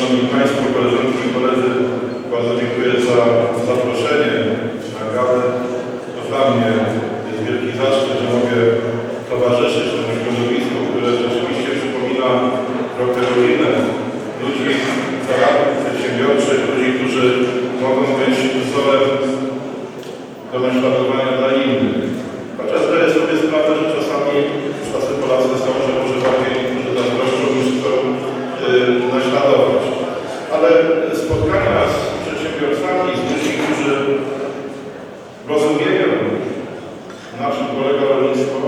Szanowni Państwo, koleżanki i koledzy, bardzo dziękuję za zaproszenie na galę. To dla mnie jest wielki zaszczyt, że mogę towarzyszyć temu środowisku, które rzeczywiście przypomina trochę rodzinę ludzi zaradnych, przedsiębiorczych, ludzi, którzy mogą być wzorem do naśladowania dla innych. Chociaż zdaję sobie sprawę, że czasami tacy Polacy są, że może bardziej niektórzy zazdroszczą niż chcą yy, naśladować. Ale spotkania z przedsiębiorcami, z ludźmi, którzy rozumieją, na czym polega rolnictwo,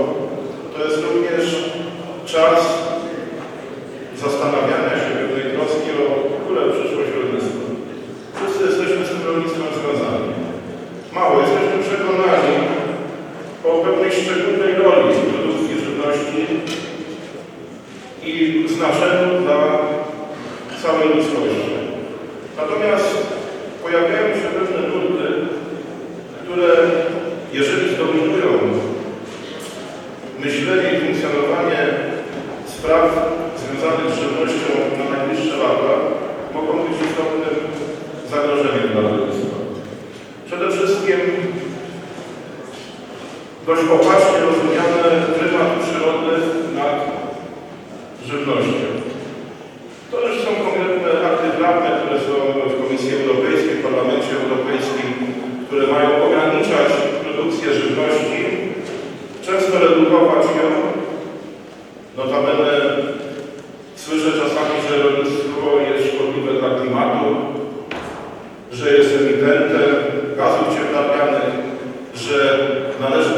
to jest również czas zastanawiania się, pewnej troski o w ogóle przyszłość rolnictwa. Wszyscy jesteśmy z tym rolnictwem związani. Mało jesteśmy przekonani o pewnej szczególnej roli produkcji żywności i znaczeniu dla całej ludzkości. Natomiast pojawiają się pewne nurty, które jeżeli zdominują myślenie i funkcjonowanie spraw związanych z żywnością na najbliższe lata, mogą być istotnym zagrożeniem dla rolnictwa. Przede wszystkim dość opacznie rozumiane prymat przyrody nad żywnością. To już są konkretne akty prawne, które są w Komisji Europejskiej, w Parlamencie Europejskim, które mają ograniczać produkcję żywności, często redukować ją. Notabene słyszę czasami, że rolnictwo jest szkodliwe dla klimatu, że jest emitentem gazów cieplarnianych, że należy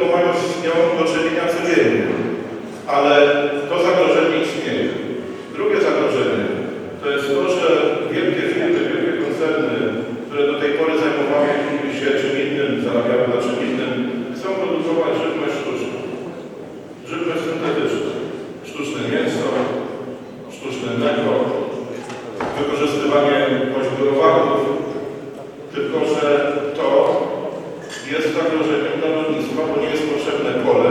bo mają nią do czynienia codziennie. Ale to zagrożenie istnieje. Drugie zagrożenie to jest to, że wielkie firmy, wielkie koncerny, które do tej pory zajmowały się czym innym, zarabiały na czym innym, chcą produkować żywność sztuczną. Żywność syntetyczną. Sztuczne mięso, sztuczne mleko, wykorzystywanie choćby owadów. Tylko, że to jest zagrożeniem dla rolnictwa, bo nie jest potrzebne pole,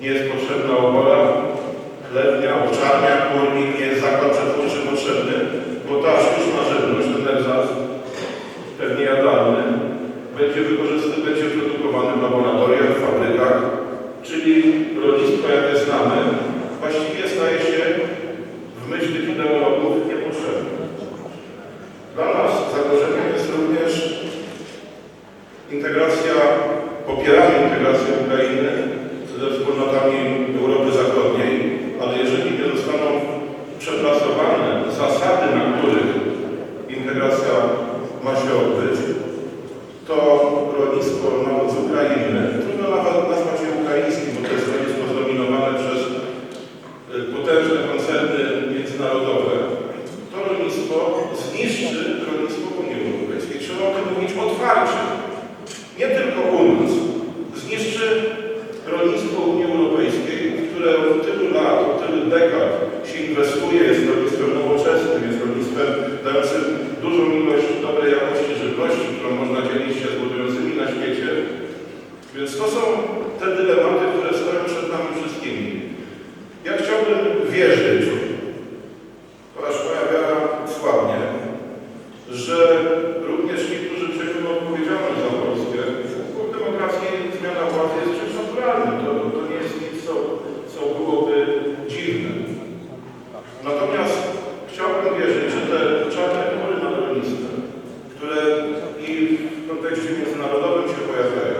nie jest potrzebna obora, chlewnia, owczarnia, kurnik, nie jest zakład przetwórczy potrzebny, bo ta sztuczna żywność, ten egzas, pewnie jadalny, będzie wykorzystany, będzie produkowany w laboratoriach, w fabrykach, czyli rolnictwo, jak je znamy, właściwie staje się w myśl tych ideologów niepotrzebne. Dla nas zagrożeniem jest również integracja, popieramy integrację Ukrainy. Ze wspólnotami Europy Zachodniej, ale jeżeli nie zostaną przepracowane zasady, na których integracja ma się odbyć, to rolnictwo nawet z Ukrainy, trudno nawet nazwać je ukraińskim, bo to jest rolnictwo zdominowane przez y, potężne koncerny międzynarodowe, to rolnictwo zniszczy rolnictwo w Unii Europejskiej. Trzeba o tym mówić otwarcie. Nie tylko u nas. Zniszczy rolnictwo Unii Europejskiej, które od tylu lat, od tylu dekad się inwestuje, jest rolnictwem nowoczesnym, jest rolnictwem dającym dużą ilość dobrej jakości żywności, którą można dzielić się z budującymi na świecie. Więc to są te dylematy, które stoją przed nami wszystkimi. Ja chciałbym wierzyć, chociaż moja wiara słabnie, że również ci, którzy przejmują odpowiedzialność za Polskę, bo w demokracji zmiana władzy jest czymś naturalnym. To, to nie jest nic, co, co byłoby dziwne. Natomiast chciałbym wierzyć, że te czarne chmury nad rolnictwem, które i w kontekście międzynarodowym się pojawiają,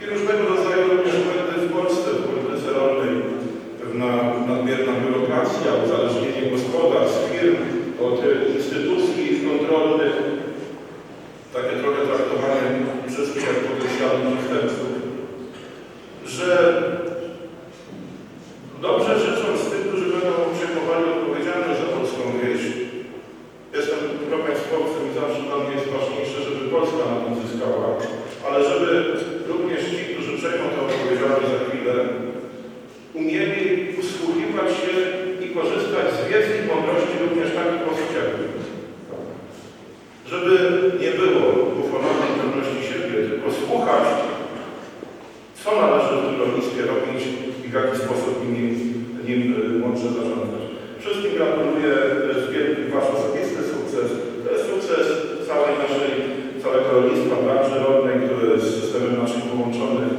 i różnego rodzaju również błędy w Polsce, w polityce rolnej, pewna nadmierna biurokracja, uzależnienie gospodarstw, firm od instytucji kontrolnych, takie trochę traktowanie wszystkich jak potencjalnych przestępców, Polska na tym zyskała, ale żeby również ci, którzy przejmą to odpowiedzialność za chwilę, umieli usłuchiwać się i korzystać z wiedzy i mądrości również takich osób. Żeby nie było ufonowej pewności siebie, tylko słuchać, co należy w tym rolnictwie robić i w jaki sposób nimi, nim e, mądrze zarządzać. Wszystkim gratuluję e, z wielkim Wasz osobisty sukces. nasz połączony